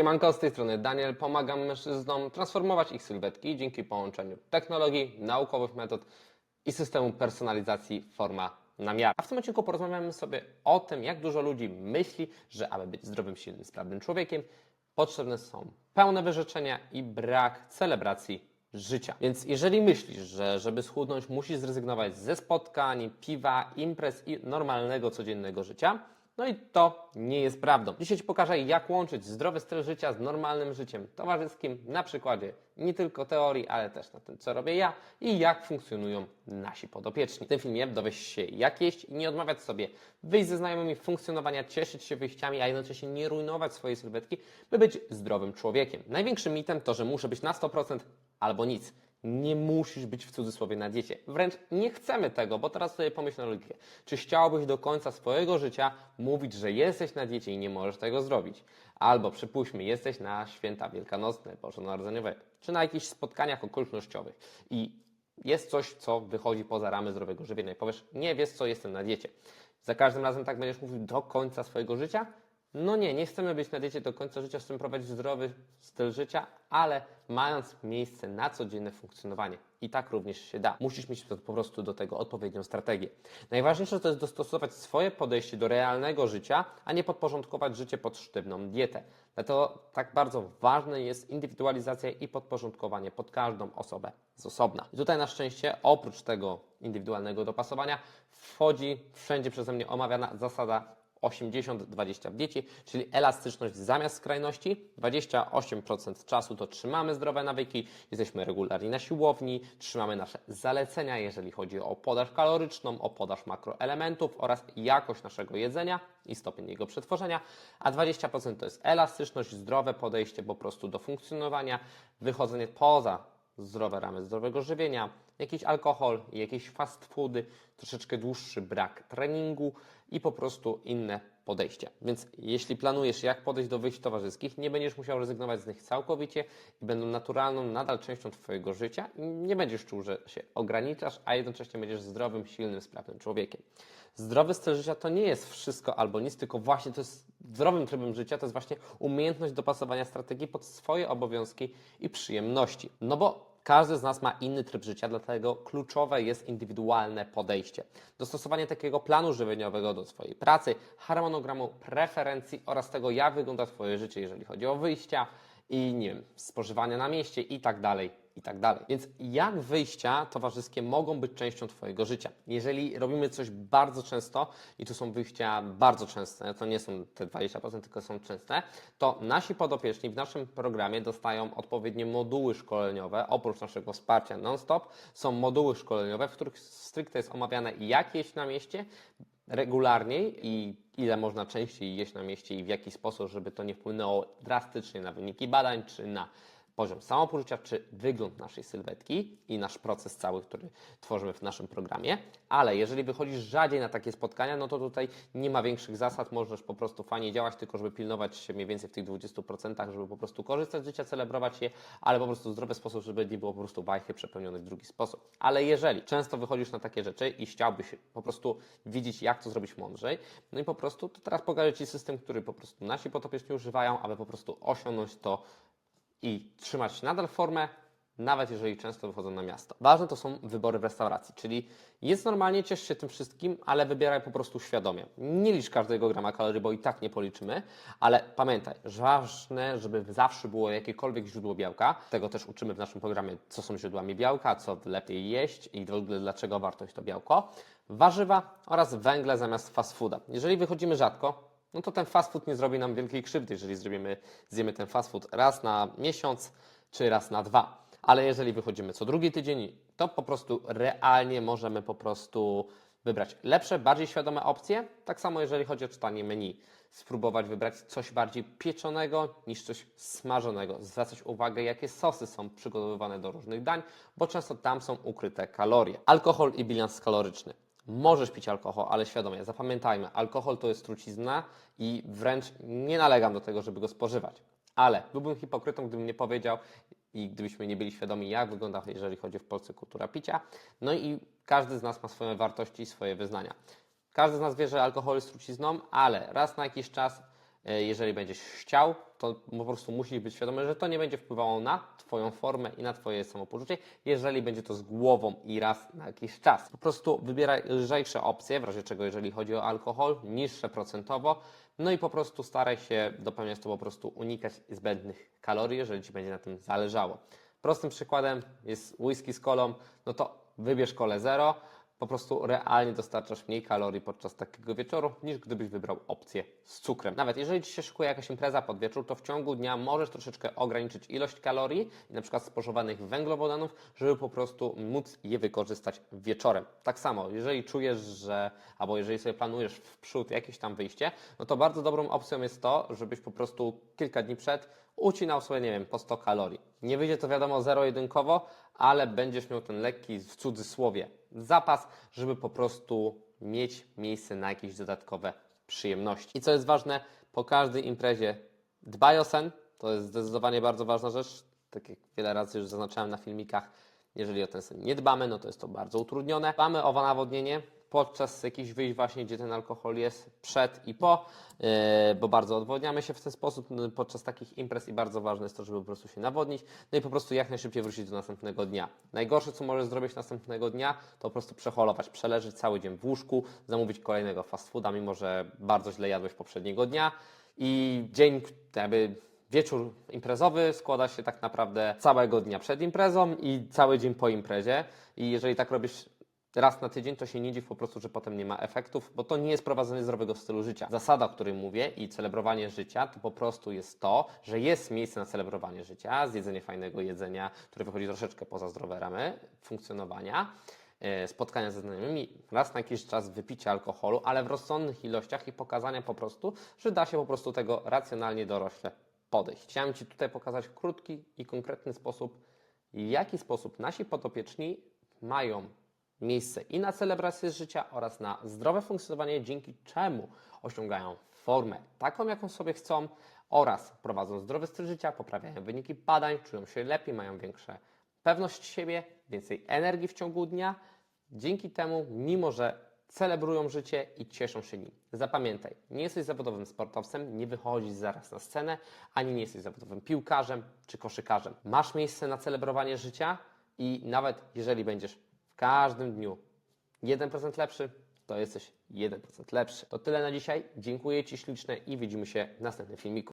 Siemanko, z tej strony Daniel. Pomagam mężczyznom transformować ich sylwetki dzięki połączeniu technologii, naukowych metod i systemu personalizacji forma na miarę. A w tym odcinku porozmawiamy sobie o tym, jak dużo ludzi myśli, że aby być zdrowym, silnym, sprawnym człowiekiem, potrzebne są pełne wyrzeczenia i brak celebracji życia. Więc jeżeli myślisz, że żeby schudnąć musisz zrezygnować ze spotkań, piwa, imprez i normalnego, codziennego życia, no i to nie jest prawdą. Dzisiaj Ci pokażę, jak łączyć zdrowy styl życia z normalnym życiem towarzyskim na przykładzie nie tylko teorii, ale też na tym, co robię ja i jak funkcjonują nasi podopieczni. W tym filmie dowiesz się, jak jeść i nie odmawiać sobie wyjść ze znajomymi, funkcjonowania, cieszyć się wyjściami, a jednocześnie nie rujnować swojej sylwetki, by być zdrowym człowiekiem. Największym mitem to, że muszę być na 100% albo nic. Nie musisz być w cudzysłowie na diecie. Wręcz nie chcemy tego, bo teraz sobie pomyśl na logikę. Czy chciałbyś do końca swojego życia mówić, że jesteś na diecie i nie możesz tego zrobić? Albo przypuśćmy, jesteś na święta wielkanocne, bożonarodzeniowe, czy na jakichś spotkaniach okolicznościowych i jest coś, co wychodzi poza ramy zdrowego żywienia i powiesz, nie wiesz co, jestem na diecie. Za każdym razem tak będziesz mówił do końca swojego życia? No nie, nie chcemy być na diecie do końca życia, chcemy prowadzić zdrowy styl życia, ale mając miejsce na codzienne funkcjonowanie. I tak również się da. Musisz mieć po prostu do tego odpowiednią strategię. Najważniejsze to jest dostosować swoje podejście do realnego życia, a nie podporządkować życie pod sztywną dietę. Dlatego tak bardzo ważne jest indywidualizacja i podporządkowanie pod każdą osobę z osobna. I tutaj na szczęście oprócz tego indywidualnego dopasowania wchodzi wszędzie przeze mnie omawiana zasada 80-20 w diecie, czyli elastyczność zamiast skrajności. 28% czasu to trzymamy zdrowe nawyki, jesteśmy regularni na siłowni, trzymamy nasze zalecenia, jeżeli chodzi o podaż kaloryczną, o podaż makroelementów oraz jakość naszego jedzenia i stopień jego przetworzenia, a 20% to jest elastyczność, zdrowe podejście po prostu do funkcjonowania, wychodzenie poza zdrowe ramy zdrowego żywienia, jakiś alkohol, jakieś fast foody, troszeczkę dłuższy brak treningu i po prostu inne podejścia. Więc jeśli planujesz, jak podejść do wyjść towarzyskich, nie będziesz musiał rezygnować z nich całkowicie i będą naturalną nadal częścią Twojego życia nie będziesz czuł, że się ograniczasz, a jednocześnie będziesz zdrowym, silnym, sprawnym człowiekiem. Zdrowy styl życia to nie jest wszystko albo nic, tylko właśnie to jest zdrowym trybem życia, to jest właśnie umiejętność dopasowania strategii pod swoje obowiązki i przyjemności. No bo każdy z nas ma inny tryb życia, dlatego kluczowe jest indywidualne podejście. Dostosowanie takiego planu żywieniowego do swojej pracy, harmonogramu, preferencji oraz tego, jak wygląda Twoje życie, jeżeli chodzi o wyjścia i nie wiem, spożywanie na mieście i tak dalej, i tak dalej. Więc jak wyjścia towarzyskie mogą być częścią Twojego życia? Jeżeli robimy coś bardzo często i tu są wyjścia bardzo częste, to nie są te 20%, tylko są częste, to nasi podopieczni w naszym programie dostają odpowiednie moduły szkoleniowe. Oprócz naszego wsparcia non-stop są moduły szkoleniowe, w których stricte jest omawiane jak jeść na mieście, regularniej i ile można częściej jeść na mieście i w jaki sposób, żeby to nie wpłynęło drastycznie na wyniki badań czy na poziom samopoczucia, czy wygląd naszej sylwetki i nasz proces cały, który tworzymy w naszym programie. Ale jeżeli wychodzisz rzadziej na takie spotkania, no to tutaj nie ma większych zasad, możesz po prostu fajnie działać, tylko żeby pilnować się mniej więcej w tych 20%, żeby po prostu korzystać z życia, celebrować je, ale po prostu w zdrowy sposób, żeby nie było po prostu bajki przepełnione w drugi sposób. Ale jeżeli często wychodzisz na takie rzeczy i chciałbyś po prostu widzieć, jak to zrobić mądrzej, no i po prostu, to teraz pokażę Ci system, który po prostu nasi potopieczni używają, aby po prostu osiągnąć to i trzymać nadal formę, nawet jeżeli często wychodzą na miasto. Ważne to są wybory w restauracji, czyli jest normalnie, ciesz się tym wszystkim, ale wybieraj po prostu świadomie. Nie licz każdego grama kalorii, bo i tak nie policzymy, ale pamiętaj, że ważne, żeby zawsze było jakiekolwiek źródło białka. Tego też uczymy w naszym programie, co są źródłami białka, co lepiej jeść i dlaczego warto jeść to białko. Warzywa oraz węgle zamiast fast fooda. Jeżeli wychodzimy rzadko, no to ten fast food nie zrobi nam wielkiej krzywdy, jeżeli zrobimy, zjemy ten fast food raz na miesiąc czy raz na dwa. Ale jeżeli wychodzimy co drugi tydzień, to po prostu realnie możemy po prostu wybrać lepsze, bardziej świadome opcje. Tak samo jeżeli chodzi o czytanie menu. Spróbować wybrać coś bardziej pieczonego niż coś smażonego. Zwracać uwagę, jakie sosy są przygotowywane do różnych dań, bo często tam są ukryte kalorie. Alkohol i bilans kaloryczny. Możesz pić alkohol, ale świadomie. Zapamiętajmy, alkohol to jest trucizna i wręcz nie nalegam do tego, żeby go spożywać. Ale byłbym hipokrytą, gdybym nie powiedział i gdybyśmy nie byli świadomi, jak wygląda, jeżeli chodzi w Polsce kultura picia. No i każdy z nas ma swoje wartości i swoje wyznania. Każdy z nas wie, że alkohol jest trucizną, ale raz na jakiś czas Jeżeli będziesz chciał, to po prostu musisz być świadomy, że to nie będzie wpływało na Twoją formę i na Twoje samopoczucie, jeżeli będzie to z głową i raz na jakiś czas. Po prostu wybieraj lżejsze opcje, w razie czego, jeżeli chodzi o alkohol, niższe procentowo, no i po prostu staraj się dopełniać to po prostu unikać zbędnych kalorii, jeżeli Ci będzie na tym zależało. Prostym przykładem jest whisky z kolą, no to wybierz kole zero, po prostu realnie dostarczasz mniej kalorii podczas takiego wieczoru, niż gdybyś wybrał opcję z cukrem. Nawet jeżeli Ci się szykuje jakaś impreza pod wieczór, to w ciągu dnia możesz troszeczkę ograniczyć ilość kalorii, na przykład spożywanych węglowodanów, żeby po prostu móc je wykorzystać wieczorem. Tak samo, jeżeli czujesz, że, albo jeżeli sobie planujesz w przód jakieś tam wyjście, no to bardzo dobrą opcją jest to, żebyś po prostu kilka dni przed ucinał sobie, nie wiem, po 100 kalorii. Nie wyjdzie to wiadomo zero-jedynkowo, ale będziesz miał ten lekki, w cudzysłowie, zapas, żeby po prostu mieć miejsce na jakieś dodatkowe przyjemności. I co jest ważne, po każdej imprezie dbaj o sen, to jest zdecydowanie bardzo ważna rzecz, tak jak wiele razy już zaznaczałem na filmikach, jeżeli o ten sen nie dbamy, no to jest to bardzo utrudnione. Dbamy o nawodnienie podczas jakichś wyjść właśnie, gdzie ten alkohol jest przed i po, yy, bo bardzo odwodniamy się w ten sposób no, podczas takich imprez i bardzo ważne jest to, żeby po prostu się nawodnić, no i po prostu jak najszybciej wrócić do następnego dnia. Najgorsze, co możesz zrobić następnego dnia, to po prostu przeholować, przeleżeć cały dzień w łóżku, zamówić kolejnego fast fooda, mimo że bardzo źle jadłeś poprzedniego dnia i dzień jakby Wieczór imprezowy składa się tak naprawdę całego dnia przed imprezą i cały dzień po imprezie. I jeżeli tak robisz raz na tydzień, to się nie dziw po prostu, że potem nie ma efektów, bo to nie jest prowadzenie zdrowego stylu życia. Zasada, o której mówię i celebrowanie życia, to po prostu jest to, że jest miejsce na celebrowanie życia, zjedzenie fajnego jedzenia, które wychodzi troszeczkę poza zdrowe ramy funkcjonowania e, spotkania ze znajomymi, raz na jakiś czas wypicie alkoholu, ale w rozsądnych ilościach i pokazania po prostu, że da się po prostu tego racjonalnie dorośle podejść. Chciałem Ci tutaj pokazać krótki i konkretny sposób, w jaki sposób nasi podopieczni mają miejsce i na celebrację życia oraz na zdrowe funkcjonowanie, dzięki czemu osiągają formę taką, jaką sobie chcą oraz prowadzą zdrowy styl życia, poprawiają wyniki badań, czują się lepiej, mają większą pewność siebie, więcej energii w ciągu dnia. Dzięki temu, mimo że celebrują życie i cieszą się nim. Zapamiętaj, nie jesteś zawodowym sportowcem, nie wychodzisz zaraz na scenę, ani nie jesteś zawodowym piłkarzem czy koszykarzem. Masz miejsce na celebrowanie życia i nawet jeżeli będziesz każdym dniu 1% lepszy, to jesteś 1% lepszy. To tyle na dzisiaj. Dziękuję Ci ślicznie i widzimy się w następnym filmiku.